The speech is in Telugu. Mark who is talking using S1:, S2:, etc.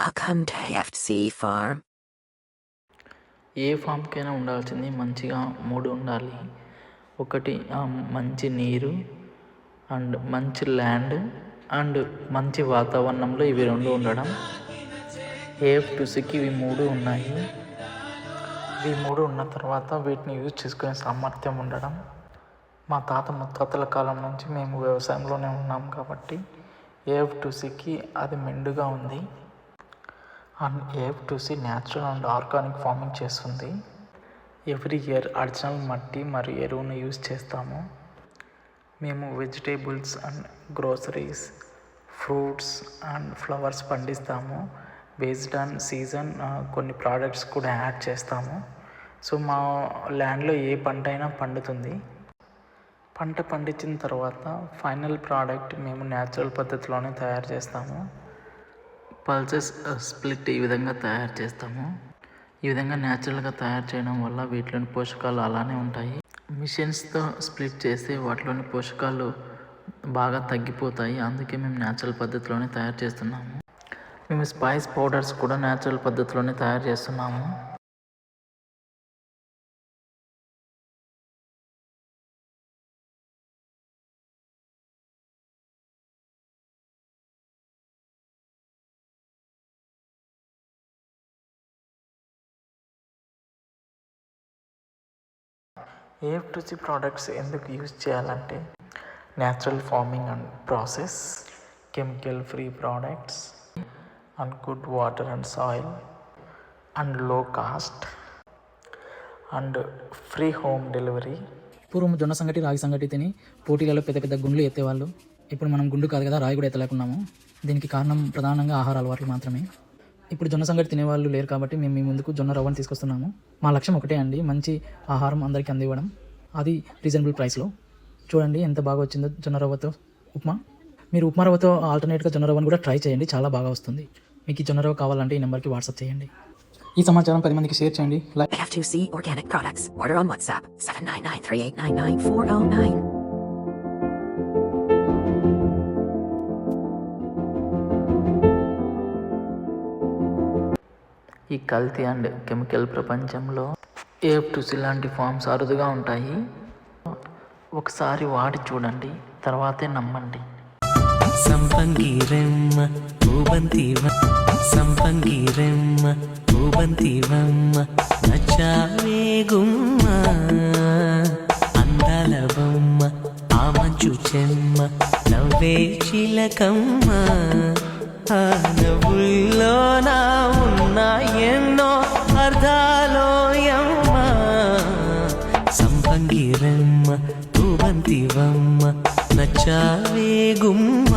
S1: వెల్కమ్ టు ఎఫ్సి ఫార్మ్
S2: ఏ ఫామ్కైనా ఉండాల్సింది మంచిగా మూడు ఉండాలి. ఒకటి మంచి నీరు అండ్ మంచి ల్యాండ్ అండ్ మంచి వాతావరణంలో ఇవి రెండు ఉండడం. ఏఎఫ్ టుసికి ఇవి మూడు ఉన్నాయి. ఇవి మూడు ఉన్న తర్వాత వీటిని యూజ్ చేసుకునే సామర్థ్యం ఉండడం. మా తాత ముత్తాతల కాలం నుంచి మేము వ్యవసాయంలోనే ఉన్నాం కాబట్టి ఏఎఫ్ టుసికి అది మెండుగా ఉంది. And F two C natural and organic farming చేస్తుంది. ఎవ్రీ ఇయర్ అడిషనల్ మట్టి మరియు ఎరువును యూజ్ చేస్తాము. మేము vegetables and groceries fruits and flowers పండిస్తాము. బేస్డ్ ఆన్ సీజన్ కొన్ని ప్రోడక్ట్స్ కూడా యాడ్ చేస్తాము. సో మా ల్యాండ్లో ఏ పంట అయినా పండుతుంది. పంట పండించిన తర్వాత ఫైనల్ ప్రోడక్ట్ మేము న్యాచురల్ పద్ధతిలోనే తయారు చేస్తాము. పల్సెస్ స్ప్లిట్ ఈ విధంగా తయారు చేస్తాము. ఈ విధంగా న్యాచురల్గా తయారు చేయడం వల్ల వీటిలోని పోషకాలు అలానే ఉంటాయి. మిషన్స్తో స్ప్లిట్ చేస్తే వాటిలోని పోషకాలు బాగా తగ్గిపోతాయి. అందుకే మేము న్యాచురల్ పద్ధతిలోనే తయారు చేస్తున్నాము. మేము స్పైస్ పౌడర్స్ కూడా న్యాచురల్ పద్ధతిలోనే తయారు చేస్తున్నాము. ఏఎఫ్టీసీ ప్రోడక్ట్స్ ఎందుకు యూజ్ చేయాలంటే natural farming and process chemical free products and good water and soil అండ్లో cost and free home delivery
S3: పూర్వం జొన్న సంగటి రాగి సంగటి తిని పోటీలలో పెద్ద పెద్ద గుండ్లు ఎత్తేవాళ్ళు. ఇప్పుడు మనం గుండు కాదు కదా రాయి కూడా ఎత్తలేకున్నాము. దీనికి కారణం ప్రధానంగా ఆహార అలవాట్లు మాత్రమే. ఇప్పుడు జొన్న సంగటి తినేవాళ్ళు లేరు కాబట్టి మేము మీ ముందుకు జొన్న రవ్వని తీసుకొస్తున్నాము. మా లక్ష్యం ఒకటే అండి మంచి ఆహారం అందరికీ అందివ్వడం. అది రీజనబుల్ ప్రైస్లో. చూడండి ఎంత బాగా వచ్చిందో జొన్న రవ్వతో ఉప్మా. మీరు ఉప్మా రవ్వతో ఆల్టర్నేట్గా జొన్న రవ్వను కూడా ట్రై చేయండి చాలా బాగా వస్తుంది. మీకు ఈ జొన్న రవ్వ కావాలంటే ఈ నెంబర్కి వాట్సాప్ చేయండి. ఈ సమాచారం పది మందికి షేర్ చేయండి. Like
S1: F2C Organic Products. Order on WhatsApp 799
S2: ఈ కల్తీ అండ్ కెమికల్ ప్రపంచంలో ఏఎఫ్టీసీ లాంటి ఫామ్స్ అరుదుగా ఉంటాయి ఒకసారి వాడి చూడండి తర్వాతే నమ్మండి.
S4: సంపంగిరమ్మ పూబంతివ సంపంగిరమ్మ పూబంతివమ్మ నచ్చావే గుమ్మ అందాల బొమ్మ ఆ మంచు చెమ్మ నవ్వే చిలకమ్మ ఆ నవ్వుల్లో నా సంపంగిరమ్మ పూబంతివమ్మ నచ్చావే గుమ్మ.